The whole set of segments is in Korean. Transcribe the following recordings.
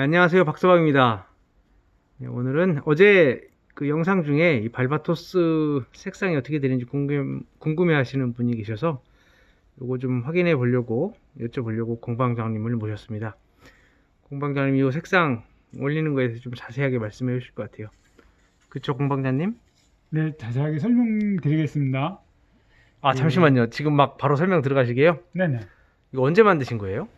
안녕하세요. 박서방입니다. 네, 오늘은 어제 그 영상 중에 이 발바토스 색상이 어떻게 되는지 궁금, 궁금 해 하시는 분이 계셔서 요거 좀 확인해 보려고 여쭤보려고 공방장님을 모셨습니다. 공방장님 이 색상 올리는 거에 대해서 좀 자세하게 말씀해 주실 것 같아요. 그쵸 공방장님? 네, 자세하게 설명드리겠습니다. 아 잠시만요. 지금 막 바로 설명 들어가시게요? 네네. 이거 언제 만드신 거예요?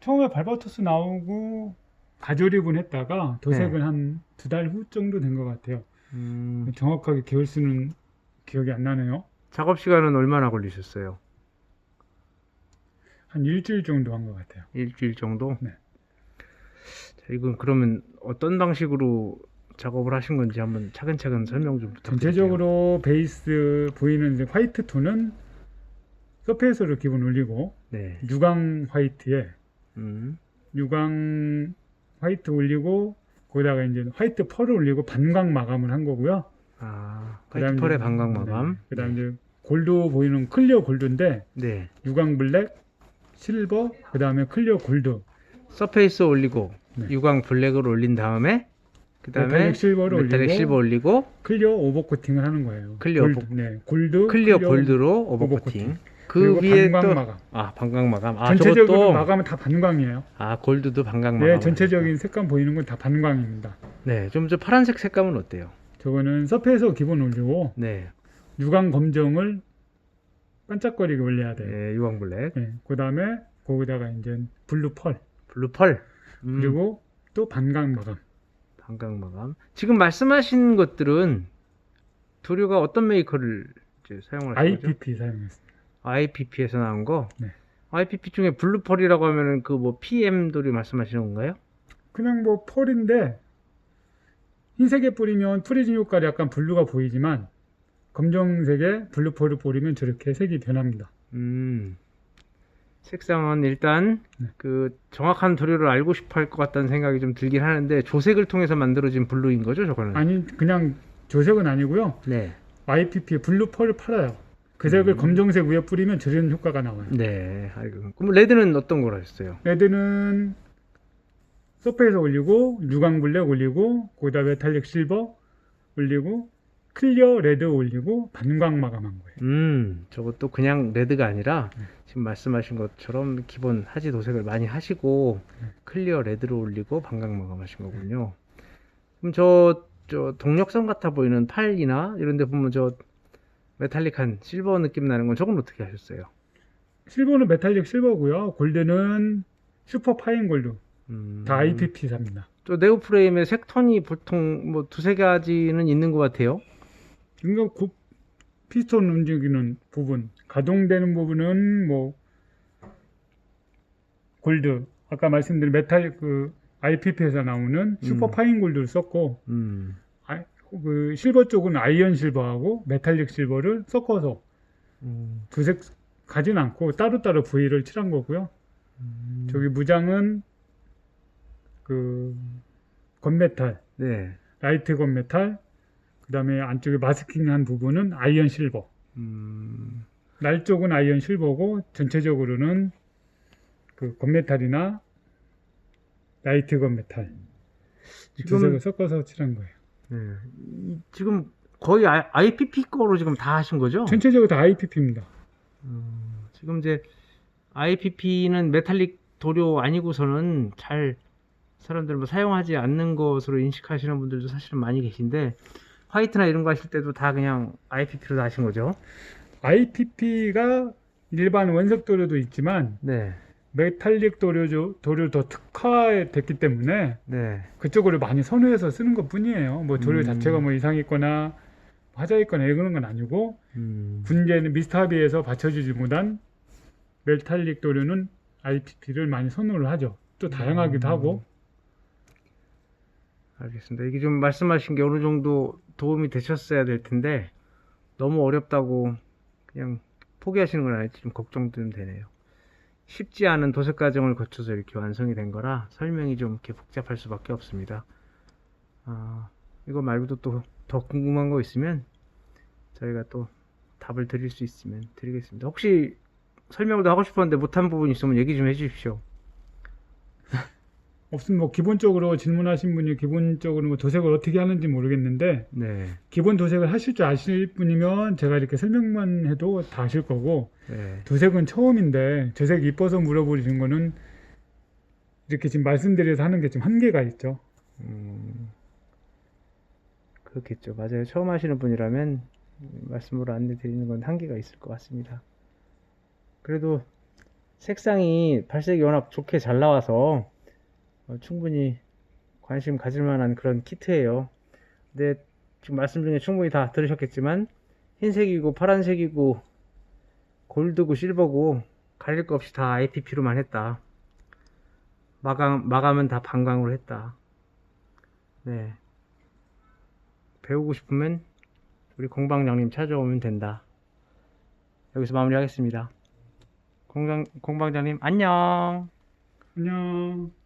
처음에 발바토스 나오고 가조립은 했다가 도색은 한두 달 후 정도 된 것 같아요. 음, 정확하게 개월 수는 기억이 안 나네요. 작업 시간은 얼마나 걸리셨어요? 한 일주일 정도 한 것 같아요. 일주일 정도? 네. 자, 이건 그러면 어떤 방식으로 작업을 하신 건지 한번 차근차근 설명 좀 부탁드릴게요. 전체적으로 베이스 보이는 이제 화이트 톤은 서페이스로 기본 올리고 네. 유광 화이트에 음. 유광 화이트 올리고 거기다가 이제 화이트 펄을 올리고 반광 마감을 한 거고요. 아, 화이트 펄의 반광 네. 마감. 그다음 이제 골드 보이는 클리어 골드인데 네. 유광 블랙, 실버, 그 다음에 클리어 골드, 서페이스 올리고 네. 유광 블랙을 올린 다음에 그다음에 메탈릭 실버를 메탈릭 올리고 실버 올리고 클리어 오버 코팅을 하는 거예요. 클리어 골드, 네, 골드, 클리어 골드로 오버 오버 코팅. 그 위에 반광 또 마감. 아, 반광 마감. 아, 전체적으로 저것도 마감은 다 반광이에요. 아, 골드도 반광 마감. 네, 전체적인 색감 보이는 건 다 반광입니다. 네, 좀 저 파란색 색감은 어때요? 저거는 서페에서 기본 올리고 네. 유광 검정을 반짝거리게 올려야 돼요. 네, 유광 블랙. 네, 그 다음에 거기다가 이제 블루 펄 블루 펄. 음. 그리고 또 반광 마감. 반광 마감. 지금 말씀하신 것들은 도료가 어떤 메이커를 이제 사용을 하신 거죠? IPP 사용했습니다. IPP에서 나온 거. 네. IPP 중에 블루펄이라고 하면은 그 뭐 PM 도료 말씀하시는 건가요? 그냥 뭐 펄인데 흰색에 뿌리면 프리즘 효과로 약간 블루가 보이지만 검정색에 블루 펄을 뿌리면 저렇게 색이 변합니다. 음. 색상은 일단 네. 그 정확한 도료를 알고 싶어 할 것 같다는 생각이 좀 들긴 하는데 조색을 통해서 만들어진 블루인 거죠, 저거는? 아니 그냥 조색은 아니고요. 네. YPP 블루 펄을 팔아요. 그 색을 음. 검정색 위에 뿌리면 저런 효과가 나와요. 네. 아이고. 그럼 레드는 어떤 걸 하셨어요? 레드는 서페에서 올리고 유광 블랙 올리고 거기다 메탈릭 실버 올리고 클리어 레드 올리고 반광 마감한 거예요. 음, 저것도 그냥 레드가 아니라 네. 지금 말씀하신 것처럼 기본 하지 도색을 많이 하시고 네. 클리어 레드로 올리고 반광 마감하신 거군요. 그럼 저, 저 동력선 같아 보이는 팔이나 이런 데 보면 저 메탈릭한 실버 느낌 나는 건 저건 어떻게 하셨어요? 실버는 메탈릭 실버고요. 골드는 슈퍼 파인 골드. 음, 다 IPP4입니다. 저 네오 프레임의 색톤이 보통 뭐 두세 가지는 있는 것 같아요. 그러니까 그 피스톤 움직이는 부분, 가동되는 부분은 뭐 골드, 아까 말씀드린 메탈 그 IPP에서 나오는 슈퍼 음. 파인 골드를 썼고 음, 아, 그 실버 쪽은 아이언 실버하고 메탈릭 실버를 섞어서 음, 두색 가진 않고 따로따로 부위를 칠한 거고요. 음. 저기 무장은 그 건메탈, 네. 라이트 건메탈, 그 다음에 안쪽에 마스킹한 부분은 아이언 실버. 음, 날 쪽은 아이언 실버고 전체적으로는 그 건메탈이나 라이트 건메탈 이두 지금- 색을 섞어서 칠한 거예요. 네. 이- 지금 거의 IPP 거로 지금 다 하신 거죠? 전체적으로 다 IPP입니다. 음, 지금 이제 IPP는 메탈릭 도료 아니고서는 잘 사람들 뭐 사용하지 않는 것으로 인식하시는 분들도 사실은 많이 계신데 화이트나 이런 거 하실 때도 다 그냥 IPP로 다 하신 거죠? IPP가 일반 원석 도료도 있지만 네, 메탈릭 도료 도료 더 특화됐기 때문에 네, 그쪽으로 많이 선호해서 쓰는 것 뿐이에요. 뭐 도료 음. 자체가 뭐 이상 있거나 화자 있거나 이러는 건 아니고 음, 분재는 미스터비에서 받쳐주지 못한 메탈릭 도료는 IPP를 많이 선호를 하죠. 또 다양하기도 음. 하고 알겠습니다. 이게 좀 말씀하신 게 어느 정도 도움이 되셨어야 될 텐데 너무 어렵다고 그냥 포기하시는 건 아닐지 좀 걱정도 되네요. 쉽지 않은 도색 과정을 거쳐서 이렇게 완성이 된 거라 설명이 좀 이렇게 복잡할 수밖에 없습니다. 아, 이거 말고도 또 더 궁금한 거 있으면 저희가 또 답을 드릴 수 있으면 드리겠습니다. 혹시 설명을 더 하고 싶었는데 못한 부분 있으면 얘기 좀 해주십시오. 없으면 뭐 기본적으로 질문하신 분이 기본적으로 뭐 도색을 어떻게 하는지 모르겠는데 네. 기본 도색을 하실 줄 아실 분이면 제가 이렇게 설명만 해도 다 아실 거고 네. 도색은 처음인데 저색 이뻐서 물어보시는 거는 이렇게 지금 말씀드려서 하는 게 좀 한계가 있죠. 음, 그렇겠죠. 맞아요. 처음 하시는 분이라면 말씀으로 안내 드리는 건 한계가 있을 것 같습니다. 그래도 색상이 발색이 워낙 좋게 잘 나와서 어, 충분히 관심 가질 만한 그런 키트예요. 근데 지금 말씀 중에 충분히 다 들으셨겠지만 흰색이고 파란색이고 골드고 실버고 가릴 거 없이 다 IPP로만 했다. 마감, 마감은 다 반광으로 했다. 네. 배우고 싶으면 우리 공방장님 찾아오면 된다. 여기서 마무리하겠습니다. 공장, 공방장님, 안녕! 안녕.